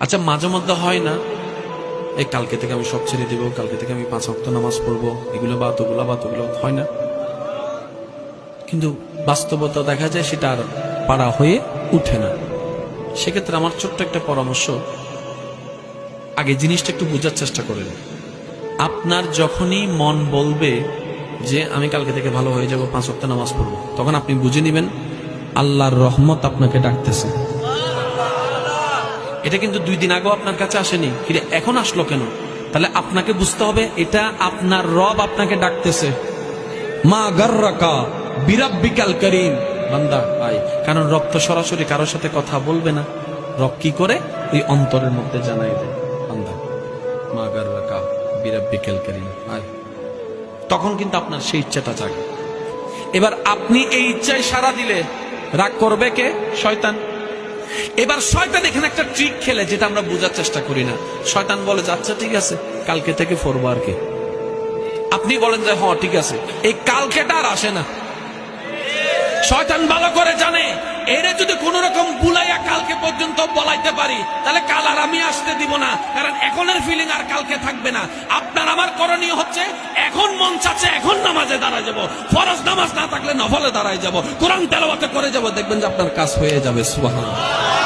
আচ্ছা মাঝে মধ্যে হয় না? এই কালকে থেকে আমি সব ছেড়ে দেবো কালকে থেকে আমি পাঁচ অক্ট নামাজ পড়ব এগুলো বাদ ওগুলো বাদ ওগুলো বাদ, হয় না। কিন্তু বাস্তবতা দেখা যায় সেটা আর পাড়া হয়ে উঠে না। সেক্ষেত্রে আমার ছোট্ট একটা পরামর্শ আগে জিনিসটা একটু বোঝার চেষ্টা করেন। আপনার যখনই মন বলবে যে আমি কালকে থেকে ভালো হয়ে যাব পাঁচ অক্ট নামাজ পড়ব তখন আপনি বুঝে নেবেন আল্লাহর রহমত আপনাকে ডাকতেছে। এটা কিন্তু দুই দিন আগেও আপনার কাছে আসেনি। কিন্তু এখন আসলো কেন? তাহলে আপনাকে বুঝতে হবে, এটা আপনার রব আপনাকে ডাকতেছে। মা গার্রাকা বিরাব্বিকাল করিম। বান্দা আই কারণ রব তো সরাসরি কারোর সাথে কথা বলবে না। রব কি করে? ওই অন্তরের মধ্যে জানাই দেয়। বান্দা, মা গার্রাকা বিরাব্বিকাল করিম। আয়। তখন কিন্তু আপনার সেই ইচ্ছাটা জাগে। এবার আপনি এই ইচ্ছায় সারা দিলে রাগ করবে কে? শয়তান। এবার শয়তান এখানে একটা ট্রিক খেলে যেটা আমরা বোঝার চেষ্টা করি না। শয়তান বলে আচ্ছা ঠিক আছে, কালকে থেকে ফোরবো আর কি। আপনি বলেন যে হ্যাঁ ঠিক আছে। এই কালকেটা আর আসে না। শয়তান ভালো করে জানে, এরে যদি কোন রকম বুলাইয়া কালকে পর্যন্ত বলাইতে পারি, তাহলে কাল আর আমি আসতে দিব না, কারণ এখনের ফিলিং আর কালকে থাকবে না। আপনার আমার করণীয় হচ্ছে, এখন মন চাচ্ছে, এখন নামাজে দাঁড়ায় যাব। ফরজ নামাজ না থাকলে দাঁড়ায় যাব কোরআন তেলাওয়াতে করে যাব দেখবেন যে আপনার কাজ হয়ে যাবে সুবহানাল্লাহ।